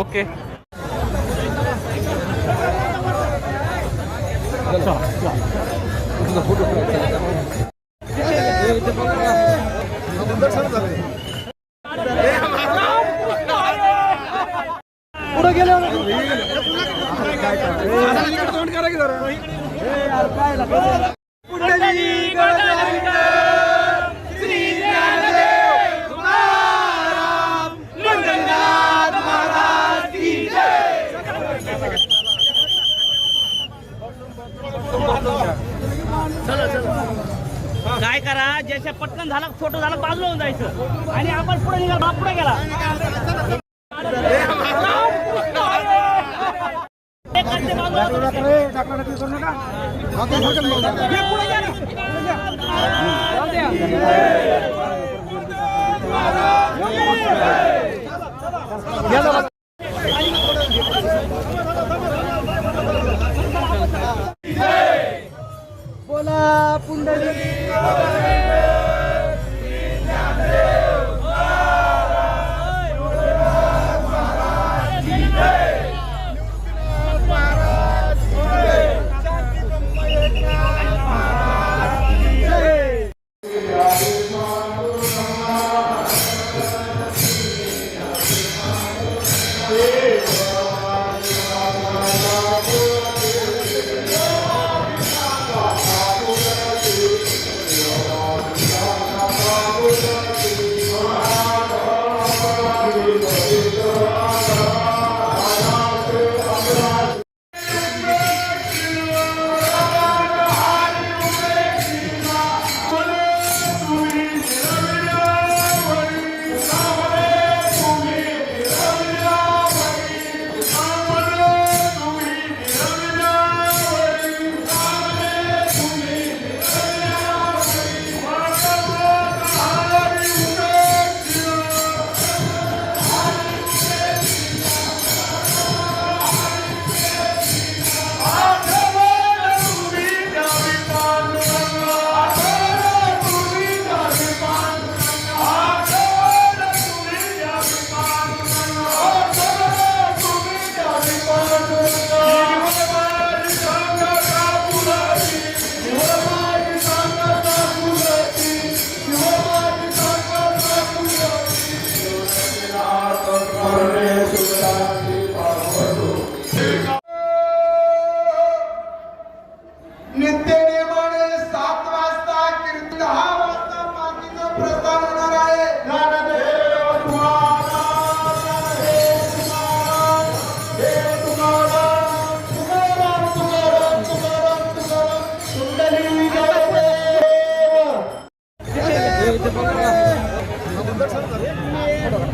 Okay पुढे गेलो तोंड करा की जरा. ए, यार, काय काय करा ज्याच्या पटकन झालं छोटं झालं बाजूला होऊन जायचं. आणि आपण पुढे निघाल बाप पुढे गेला. हे करते बाजूला. डाकलं, डाकलं, ए, डाकलं, डाकलं करू नका. हाकून हाकून बोलू नका. हे पुढे गेला. पुढे गेला. घ्या जरा. बोला पुंडली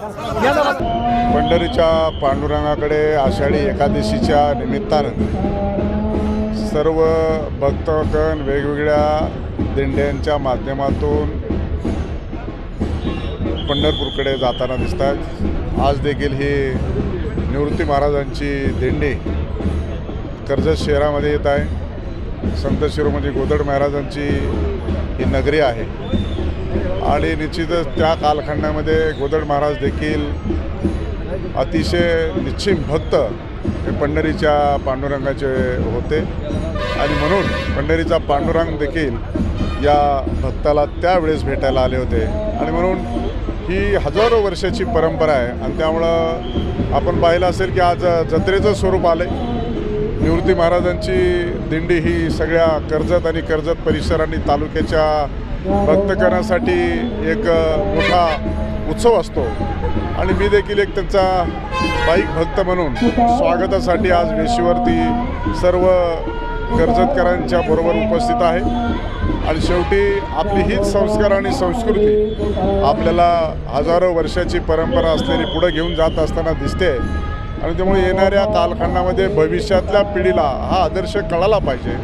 पंढरीच्या पांडुरंगाकडे आषाढी एकादशीच्या निमित्तानं सर्व भक्तगण वेगवेगळ्या दिंड्यांच्या माध्यमातून पंढरपूरकडे जाताना दिसतात. आज देखील ही निवृत्ती महाराजांची दिंडी कर्जत शहरामध्ये येत आहे. संत शिरोमणी गोदड महाराजांची ही नगरी आहे. आणि निश्चितच त्या कालखंडामध्ये गोदड महाराज देखील अतिशय निश्चिम भक्त हे पंढरीच्या पांडुरंगाचे होते. आणि म्हणून पंढरीचा पांडुरंग देखील या भक्ताला त्यावेळेस भेटायला आले होते. आणि म्हणून ही हजारो वर्षाची परंपरा आहे आणि त्यामुळं आपण पाहिलं असेल की आज जत्रेचं स्वरूप आलं आहे निवृत्ती महाराजांची दिंडी ही सगळ्या कर्जत आणि कर्जत परिसर आणि तालुक्याच्या भक्तगणासाठी एक मोठा उत्सव असतो. आणि मी देखील एक त्यांचा बाईक भक्त म्हणून स्वागतासाठी आज वेशीवरती सर्व कर्जतकरांच्या बरोबर उपस्थित आहे. आणि शेवटी आपली हीच संस्कार आणि संस्कृती आपल्याला हजारो वर्षाची परंपरा असलेली पुढे घेऊन जात असताना दिसते. आणि त्यामुळे येणाऱ्या कालखंडामध्ये भविष्यातल्या पिढीला हा आदर्श कळाला पाहिजे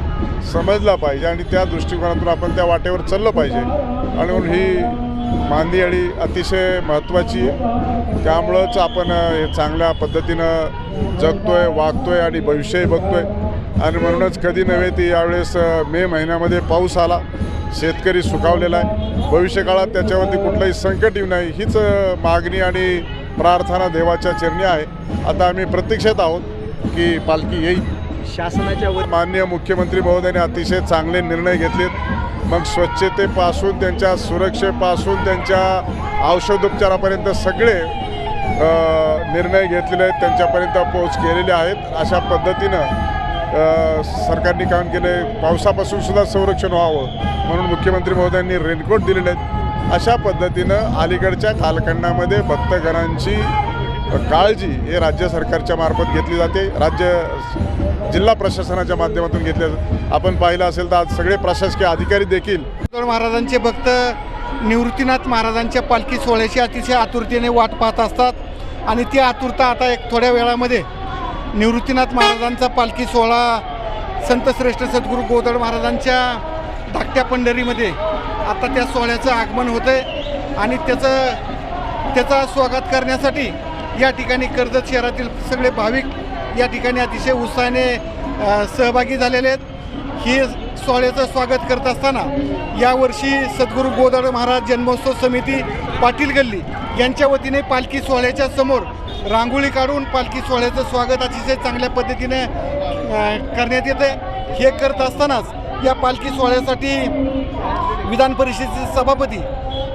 समजला पाहिजे आणि त्या दृष्टिकोनातून आपण त्या वाटेवर चाललं पाहिजे. आणि म्हणून ही मांदियाळी अतिशय महत्त्वाची आहे. त्यामुळंच आपण हे चांगल्या पद्धतीनं जगतोय वागतोय आणि भविष्यही बघतोय. आणि म्हणूनच कधी नव्हे ती यावेळेस मे महिन्यामध्ये पाऊस आला शेतकरी सुखावलेला आहे. भविष्यकाळात त्याच्यावरती कुठलंही संकट येऊ नाही हीच मागणी आणि प्रार्थना देवाच्या चरणी आहे. आता आम्ही प्रतीक्षेत आहोत की पालखी येईल. शासनाच्या व माननीय मुख्यमंत्री महोदयाने अतिशय चांगले निर्णय घेतलेत. मग स्वच्छतेपासून त्यांच्या सुरक्षेपासून त्यांच्या औषधोपचारापर्यंत सगळे निर्णय घेतलेले आहेत त्यांच्यापर्यंत पोच केलेले आहेत. अशा पद्धतीनं सरकारने काम केले पावसापासून सुद्धा संरक्षण व्हावं म्हणून मुख्यमंत्री महोदयांनी रेनकोट दिलेले आहेत. अशा पद्धतीनं अलीकडच्या कालखंडामध्ये भक्तगणांची काळजी हे राज्य सरकारच्या मार्फत घेतली जाते. राज्य जिल्हा प्रशासनाच्या माध्यमातून घेतले आपण पाहिलं असेल तर आज सगळे प्रशासकीय अधिकारी देखील महाराजांचे भक्त निवृत्तीनाथ महाराजांच्या पालखी सोहळ्याची अतिशय आतुरतेने वाट पाहत असतात. आणि ती आतुरता आता एक थोड्या वेळामध्ये निवृत्तीनाथ महाराजांचा पालखी सोहळा संतश्रेष्ठ सद्गुरू गोदड महाराजांच्या धाकट्या पंढरीमध्ये आता त्या सोहळ्याचं आगमन होतं आहे आणि त्याचं त्याचा स्वागत करण्यासाठी या ठिकाणी कर्जत शहरातील सगळे भाविक या ठिकाणी अतिशय उत्साहाने सहभागी झालेले आहेत. ही सोहळ्याचं स्वागत करत असताना यावर्षी सद्गुरू गोदाड महाराज जन्मोत्सव समिती पाटील गल्ली यांच्या वतीने पालखी सोहळ्याच्या समोर रांगोळी काढून पालखी सोहळ्याचं स्वागत अतिशय चांगल्या पद्धतीने करण्यात येते हे करत असतानाच या पालखी सोहळ्यासाठी विधान परिषदेचे सभापती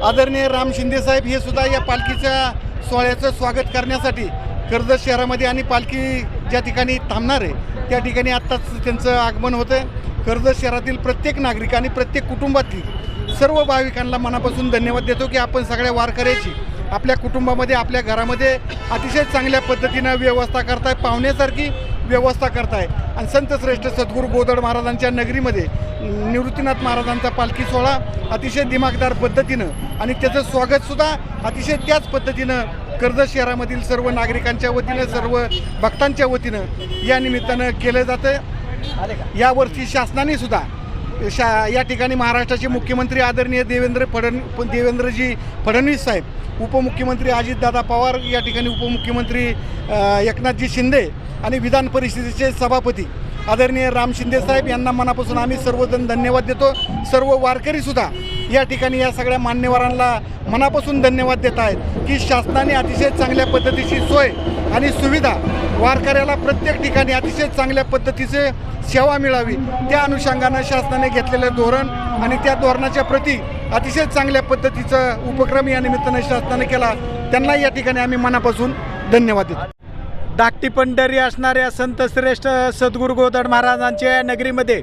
आदरणीय राम शिंदेसाहेब हे सुद्धा या पालखीच्या सोहळ्याचं स्वागत करण्यासाठी कर्जत शहरामध्ये आणि पालखी ज्या ठिकाणी थांबणार आहे त्या ठिकाणी आत्ताच त्यांचं आगमन होतं आहे कर्जत शहरातील प्रत्येक नागरिक आणि प्रत्येक कुटुंबातील सर्व भाविकांना मनापासून धन्यवाद देतो की आपण सगळ्या वारकऱ्याची आपल्या कुटुंबामध्ये आपल्या घरामध्ये अतिशय चांगल्या पद्धतीनं व्यवस्था करताय. पाहुण्यासारखी व्यवस्था करताय. आणि संतश्रेष्ठ सद्गुरू गोदड महाराजांच्या नगरीमध्ये निवृत्तीनाथ महाराजांचा पालखी सोहळा अतिशय दिमागदार पद्धतीनं आणि त्याचं स्वागतसुद्धा अतिशय त्याच पद्धतीनं कर्जत शहरामधील सर्व नागरिकांच्या वतीनं सर्व भक्तांच्या वतीनं या निमित्तानं केलं जातं यावर्षी शासनाने सुद्धा शा या ठिकाणी महाराष्ट्राचे मुख्यमंत्री आदरणीय देवेंद्र फडण देवेंद्रजी फडणवीस साहेब उपमुख्यमंत्री अजितदादा पवार या ठिकाणी उपमुख्यमंत्री एकनाथजी शिंदे आणि विधान परिषदेचे सभापती आदरणीय राम शिंदे साहेब यांना मनापासून आम्ही सर्वजण धन्यवाद देतो. सर्व वारकरीसुद्धा या ठिकाणी या सगळ्या मान्यवरांना मनापासून धन्यवाद देत आहेत की शासनाने अतिशय चांगल्या पद्धतीची सोय आणि सुविधा वारकऱ्याला प्रत्येक ठिकाणी अतिशय चांगल्या पद्धतीचे सेवा मिळावी. त्या अनुषंगानं शासनाने घेतलेलं धोरण आणि त्या धोरणाच्या प्रती अतिशय चांगल्या पद्धतीचा उपक्रम या निमित्तानं शासनाने केला. त्यांना या ठिकाणी आम्ही मनापासून धन्यवाद देतो. धाकटी पंढरी असणाऱ्या संत श्रेष्ठ सद्गुरू गोदड महाराजांच्या या नगरीमध्ये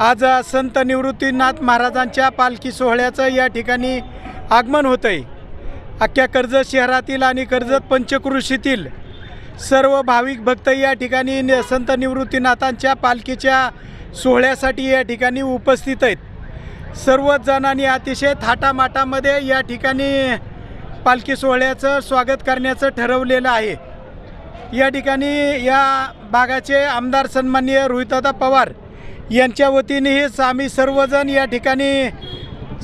आज संत निवृत्तीनाथ महाराजांच्या पालखी सोहळ्याचं या ठिकाणी आगमन होतं आहे अख्ख्या कर्जत शहरातील आणि कर्जत पंचकृषीतील सर्व भाविक भक्त या ठिकाणी न- संत निवृत्तीनाथांच्या पालखीच्या सोहळ्यासाठी या ठिकाणी उपस्थित आहेत. सर्वच जणांनी अतिशय थाटामाटामध्ये या ठिकाणी पालखी सोहळ्याचं स्वागत करण्याचं ठरवलेलं आहे. या ठिकाणी या भागाचे आमदार सन्माननीय रोहितदा पवार यांच्या वतीनेही आम्ही सर्वजण या ठिकाणी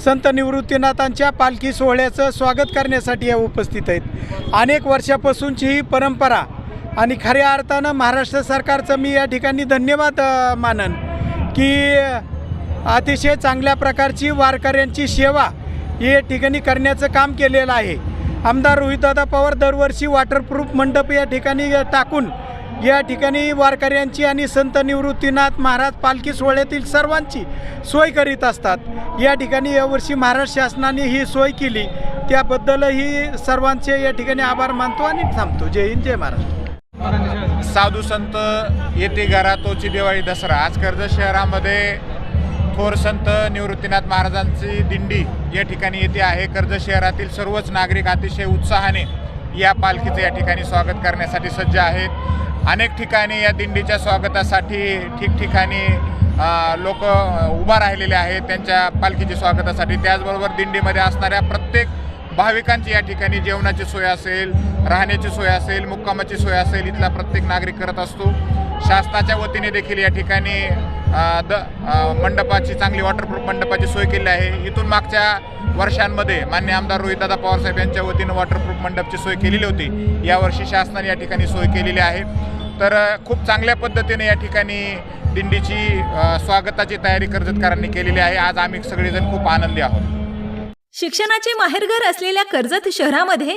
संत निवृत्तीनाथांच्या पालखी सोहळ्याचं स्वागत करण्यासाठी या उपस्थित आहेत. अनेक वर्षापासूनची ही परंपरा आणि खऱ्या अर्थानं महाराष्ट्र सरकारचं मी या ठिकाणी धन्यवाद मानन की अतिशय चांगल्या प्रकारची वारकऱ्यांची सेवा या ठिकाणी करण्याचं काम केलेलं आहे. आमदार रोहितदादा पवार दरवर्षी वॉटरप्रूफ मंडप या ठिकाणी टाकून या ठिकाणी वारकऱ्यांची आणि संत निवृत्तीनाथ महाराज पालखी सोहळ्यातील सर्वांची सोय करीत असतात. या ठिकाणी यावर्षी महाराष्ट्र शासनाने ही सोय केली. त्याबद्दलही सर्वांचे या ठिकाणी आभार मानतो आणि थांबतो. जय हिंद जय महाराष्ट्र. साधू संत येते घरातोची दिवाळी दसरा. आज कर्जत शहरामध्ये थोर संत निवृत्तीनाथ महाराजांची दिंडी या ठिकाणी येते आहे. कर्जत शहरातील सर्वच नागरिक अतिशय उत्साहाने या पालखीचं या ठिकाणी स्वागत करण्यासाठी सज्ज आहेत. अनेक ठिकाणी या दिंडीच्या स्वागतासाठी ठिकठिकाणी लोक उभा राहिलेले आहेत त्यांच्या पालखीच्या स्वागतासाठी. त्याचबरोबर दिंडीमध्ये असणाऱ्या प्रत्येक भाविकांची या ठिकाणी जेवणाची सोय असेल राहण्याची सोय असेल मुक्कामाची सोय असेल इथला प्रत्येक नागरिक करत असतो. शासनाच्या वतीने देखील या ठिकाणी द मंडपाची चांगली वॉटरप्रूफ मंडपाची सोय केली आहे. इथून मागच्या वर्षांमध्ये मान्य आमदार रोहितदादा पवारसाहेब यांच्या वतीनं वॉटरप्रूफ मंडपची सोय केलेली होती. यावर्षी शासनाने या ठिकाणी सोय केलेली आहे. तर खूप चांगल्या पद्धतीने या ठिकाणी दिंडीची स्वागताची तयारी कर्जतकारांनी केलेली आहे. आज आम्ही सगळेजण खूप आनंदी आहोत. शिक्षणाचे माहेरघर असलेल्या कर्जत शहरामध्ये